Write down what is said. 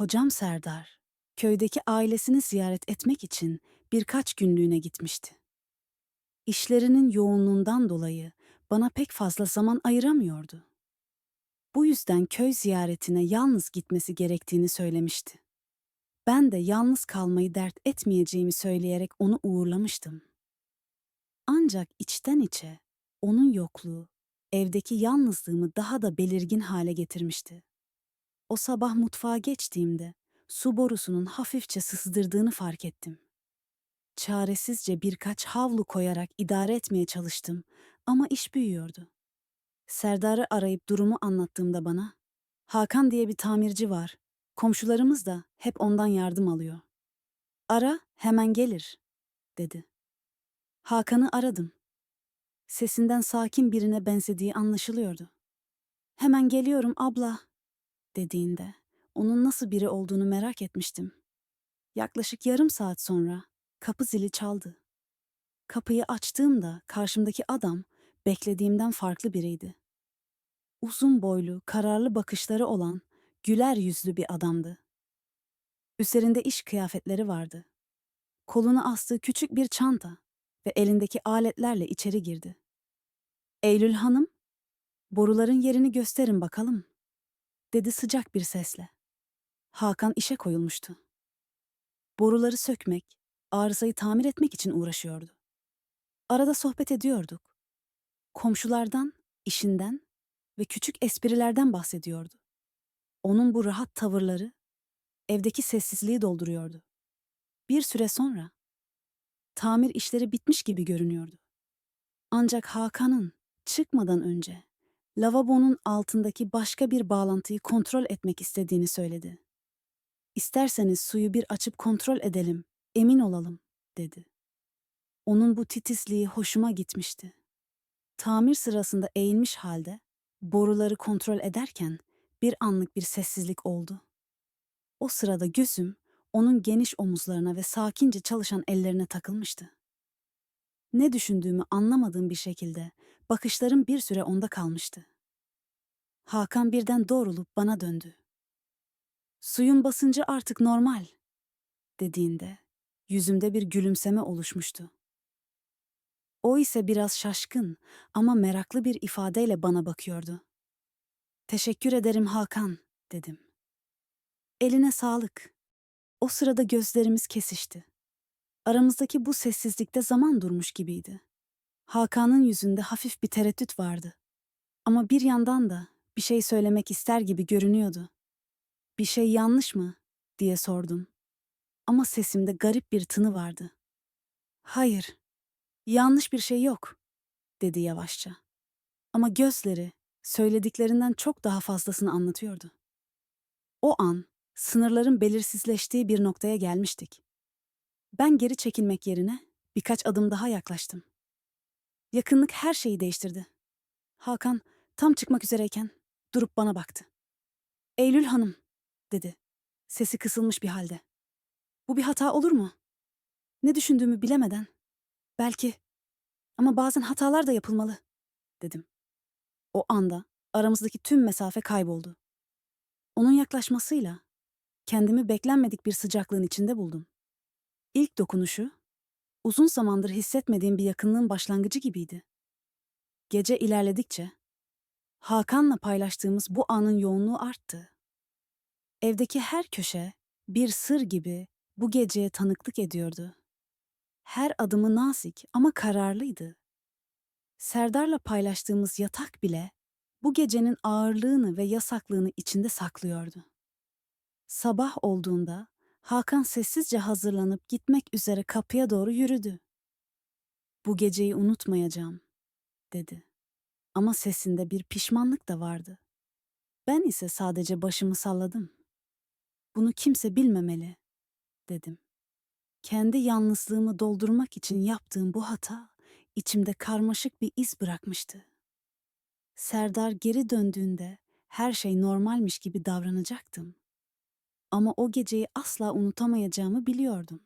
Kocam Serdar, köydeki ailesini ziyaret etmek için birkaç günlüğüne gitmişti. İşlerinin yoğunluğundan dolayı bana pek fazla zaman ayıramıyordu. Bu yüzden köy ziyaretine yalnız gitmesi gerektiğini söylemişti. Ben de yalnız kalmayı dert etmeyeceğimi söyleyerek onu uğurlamıştım. Ancak içten içe onun yokluğu evdeki yalnızlığımı daha da belirgin hale getirmişti. O sabah mutfağa geçtiğimde su borusunun hafifçe sızdırdığını fark ettim. Çaresizce birkaç havlu koyarak idare etmeye çalıştım ama iş büyüyordu. Serdar'ı arayıp durumu anlattığımda bana, Hakan diye bir tamirci var. Komşularımız da hep ondan yardım alıyor. Ara, hemen gelir, dedi. Hakan'ı aradım. Sesinden sakin birine benzediği anlaşılıyordu. Hemen geliyorum abla, dediğinde onun nasıl biri olduğunu merak etmiştim. Yaklaşık yarım saat sonra kapı zili çaldı. Kapıyı açtığımda karşımdaki adam beklediğimden farklı biriydi. Uzun boylu, kararlı bakışları olan, güler yüzlü bir adamdı. Üzerinde iş kıyafetleri vardı. Koluna astığı küçük bir çanta ve elindeki aletlerle içeri girdi. Eylül Hanım, boruların yerini gösterin bakalım, dedi sıcak bir sesle. Hakan işe koyulmuştu. Boruları sökmek, arızayı tamir etmek için uğraşıyordu. Arada sohbet ediyorduk. Komşulardan, işinden ve küçük esprilerden bahsediyordu. Onun bu rahat tavırları evdeki sessizliği dolduruyordu. Bir süre sonra tamir işleri bitmiş gibi görünüyordu. Ancak Hakan'ın çıkmadan önce lavabonun altındaki başka bir bağlantıyı kontrol etmek istediğini söyledi. İsterseniz suyu bir açıp kontrol edelim, emin olalım, dedi. Onun bu titizliği hoşuma gitmişti. Tamir sırasında eğilmiş halde boruları kontrol ederken bir anlık bir sessizlik oldu. O sırada gözüm onun geniş omuzlarına ve sakince çalışan ellerine takılmıştı. Ne düşündüğümü anlamadığım bir şekilde bakışlarım bir süre onda kalmıştı. Hakan birden doğrulup bana döndü. Suyun basıncı artık normal, dediğinde yüzümde bir gülümseme oluşmuştu. O ise biraz şaşkın ama meraklı bir ifadeyle bana bakıyordu. Teşekkür ederim Hakan, dedim. Eline sağlık. O sırada gözlerimiz kesişti. Aramızdaki bu sessizlikte zaman durmuş gibiydi. Hakan'ın yüzünde hafif bir tereddüt vardı. Ama bir yandan da bir şey söylemek ister gibi görünüyordu. Bir şey yanlış mı? diye sordum. Ama sesimde garip bir tını vardı. Hayır, yanlış bir şey yok, dedi yavaşça. Ama gözleri söylediklerinden çok daha fazlasını anlatıyordu. O an sınırların belirsizleştiği bir noktaya gelmiştik. Ben geri çekilmek yerine birkaç adım daha yaklaştım. Yakınlık her şeyi değiştirdi. Hakan tam çıkmak üzereyken durup bana baktı. Eylül Hanım, dedi. Sesi kısılmış bir halde. Bu bir hata olur mu? Ne düşündüğümü bilemeden. Belki. Ama bazen hatalar da yapılmalı, dedim. O anda aramızdaki tüm mesafe kayboldu. Onun yaklaşmasıyla kendimi beklenmedik bir sıcaklığın içinde buldum. İlk dokunuşu, uzun zamandır hissetmediğim bir yakınlığın başlangıcı gibiydi. Gece ilerledikçe, Hakan'la paylaştığımız bu anın yoğunluğu arttı. Evdeki her köşe bir sır gibi bu geceye tanıklık ediyordu. Her adımı nazik ama kararlıydı. Serdar'la paylaştığımız yatak bile bu gecenin ağırlığını ve yasaklığını içinde saklıyordu. Sabah olduğunda Hakan sessizce hazırlanıp gitmek üzere kapıya doğru yürüdü. Bu geceyi unutmayacağım, dedi. Ama sesinde bir pişmanlık da vardı. Ben ise sadece başımı salladım. Bunu kimse bilmemeli, dedim. Kendi yalnızlığımı doldurmak için yaptığım bu hata içimde karmaşık bir iz bırakmıştı. Serdar geri döndüğünde her şey normalmiş gibi davranacaktım. Ama o geceyi asla unutamayacağımı biliyordum.